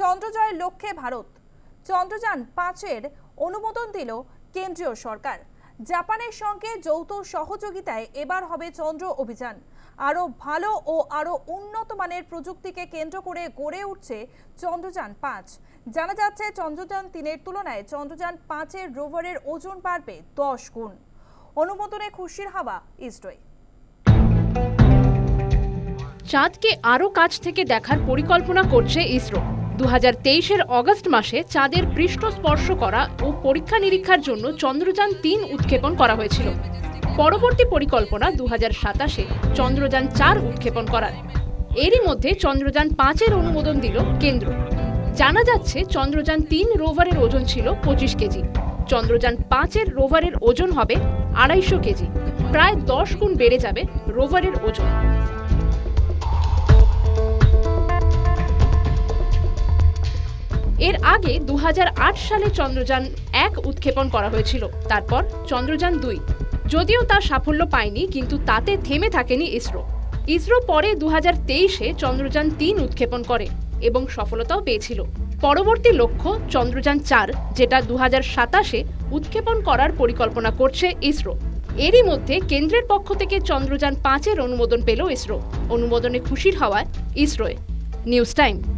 চন্দ্রজয়ের লক্ষ্যে ভারত। চন্দ্রযান পাঁচের অনুমোদন দিল কেন্দ্রীয় সরকার। জাপানের সঙ্গে যৌথ সহযোগিতায় এবার হবে চন্দ্র অভিযান। আরও ভালো ও আরও উন্নত মানের প্রযুক্তিকে কেন্দ্র করে গড়ে উঠছে চন্দ্রযান পাঁচ। জানা যাচ্ছে, চন্দ্রযান তিনের তুলনায় চন্দ্রযান পাঁচের রোভারের ওজন বাড়বে দশ গুণ। অনুমোদনে খুশির হাওয়া, ইসরোয়। চাঁদকে আরও কাছ থেকে দেখার পরিকল্পনা করছে ইসরো। দু হাজার তেইশের অগস্ট মাসে চাঁদের পৃষ্ঠ স্পর্শ করা ও পরীক্ষা নিরীক্ষার জন্য চন্দ্রযান তিন উৎক্ষেপণ করা হয়েছিল। পরবর্তী পরিকল্পনা দু হাজার সাতাশে চন্দ্রযান চার উৎক্ষেপণ করার। এরই মধ্যে চন্দ্রযান পাঁচের অনুমোদন দিল কেন্দ্র। জানা যাচ্ছে, চন্দ্রযান তিন রোভারের ওজন ছিল পঁচিশ কেজি। চন্দ্রযান পাঁচের রোভারের ওজন হবে আড়াইশো কেজি। প্রায় দশ গুণ বেড়ে যাবে রোভারের ওজন। এর আগে দু হাজার আট সালে চন্দ্রযান এক উৎক্ষেপণ করা হয়েছিল, তারপর চন্দ্রযান দুই। যদিও তার সাফল্য পায়নি, কিন্তু তাতে থেমে থাকেনি ইসরো। ইসরো পরে দু তেইশে চন্দ্রযান তিন উৎক্ষেপণ করে এবং সফলতাও পেয়েছিল। পরবর্তী লক্ষ্য চন্দ্রযান চার, যেটা দু সাতাশে উৎক্ষেপণ করার পরিকল্পনা করছে ইসরো। এরই মধ্যে কেন্দ্রের পক্ষ থেকে চন্দ্রযান পাঁচের অনুমোদন পেল ইসরো। অনুমোদনে খুশির হওয়ায় ইসরোয়। News time.